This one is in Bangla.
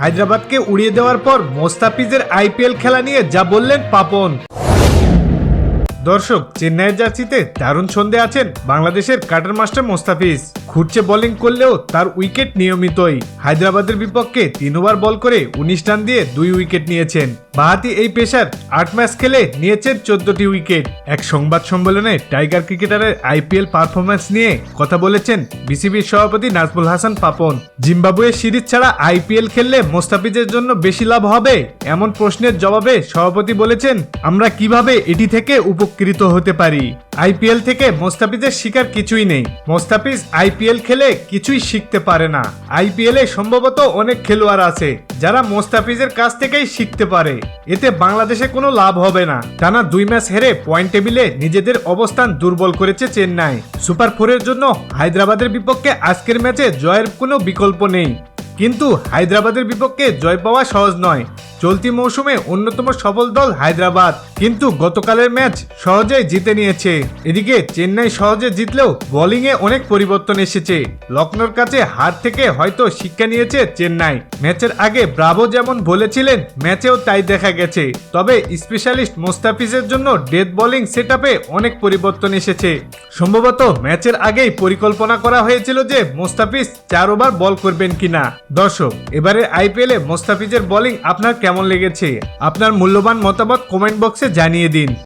হায়দ্রাবাদকে উড়িয়ে দেওয়ার পর মোস্তাফিজের আইপিএল খেলা নিয়ে যা বললেন পাপন। দর্শক, চেন্নাইয়ের জার্সিতে দারুণ ছন্দে আছেন বাংলাদেশের কাটার মাস্টার মোস্তাফিজ। খুঁড়ছে বোলিং করলেও তার উইকেট নিয়মিতই। হায়দ্রাবাদের বিপক্ষে তিন ওভার বল করে উনিশ রান দিয়ে দুই উইকেট নিয়েছেন। বাহাতি এই পেশার আট ম্যাচ খেলে নিয়েছেন চোদ্দটি উইকেট এক সংবাদ সম্মেলনে টাইগার ক্রিকেটারের আইপিএল পারফরমেন্স নিয়ে কথা বলেছেন বিসিবির সভাপতি নাজমুল হাসান পাপন। জিম্বাবুয়ের সিরিজ ছাড়া আইপিএল খেললে মোস্তাফিজের জন্য বেশি লাভ হবে? এমন প্রশ্নের জবাবে সভাপতি বলেছেন, আমরা কীভাবে এটি থেকে উপকৃত হতে পারি? আইপিএল থেকে মোস্তাফিজের শিকার কিছুই নেই। মোস্তাফিজ আইপিএল খেলে কিছুই শিখতে পারে না। আইপিএল এ সম্ভবত অনেক খেলোয়াড় আছে, যারা মোস্তাফিজের কাছ থেকেই শিখতে পারে। এতে বাংলাদেশে কোনো লাভ হবে না। টানা দুই ম্যাচ হেরে পয়েন্ট টেবিলে নিজেদের অবস্থান দুর্বল করেছে চেন্নাই। সুপার ফোরের জন্য হায়দ্রাবাদের বিপক্ষে আজকের ম্যাচে জয়ের কোনো বিকল্প নেই। কিন্তু হায়দ্রাবাদের বিপক্ষে জয় পাওয়া সহজ নয়। চলতি মৌসুমে অন্যতম সফল দল হায়দ্রাবাদ। কিন্তু গতকালের ম্যাচ সহজেই জিতে নিয়েছে। এদিকে চেন্নাই সহজে জিতলেও বোলিংয়ে অনেক পরিবর্তন এসেছে। লখনৌর কাছে হার থেকে হয়তো শিক্ষা নিয়েছে চেন্নাই। ম্যাচের আগে ব্রাভো যেমন বলেছিলেন, ম্যাচেও তাই দেখা গেছে। তবে স্পেশালিস্ট মোস্তাফিজের জন্য ডেথ বোলিং সেট অনেক পরিবর্তন এসেছে। সম্ভবত ম্যাচের আগেই পরিকল্পনা করা হয়েছিল যে মোস্তাফিজ চার ওভার বল করবেন কিনা। দর্শক এবারে আইপিএলে মোস্তাফিজের বোলিং আপনার কেমন লেগেছে? আপনার মূল্যবান মতামত কমেন্ট বক্সে জানিয়ে দিন।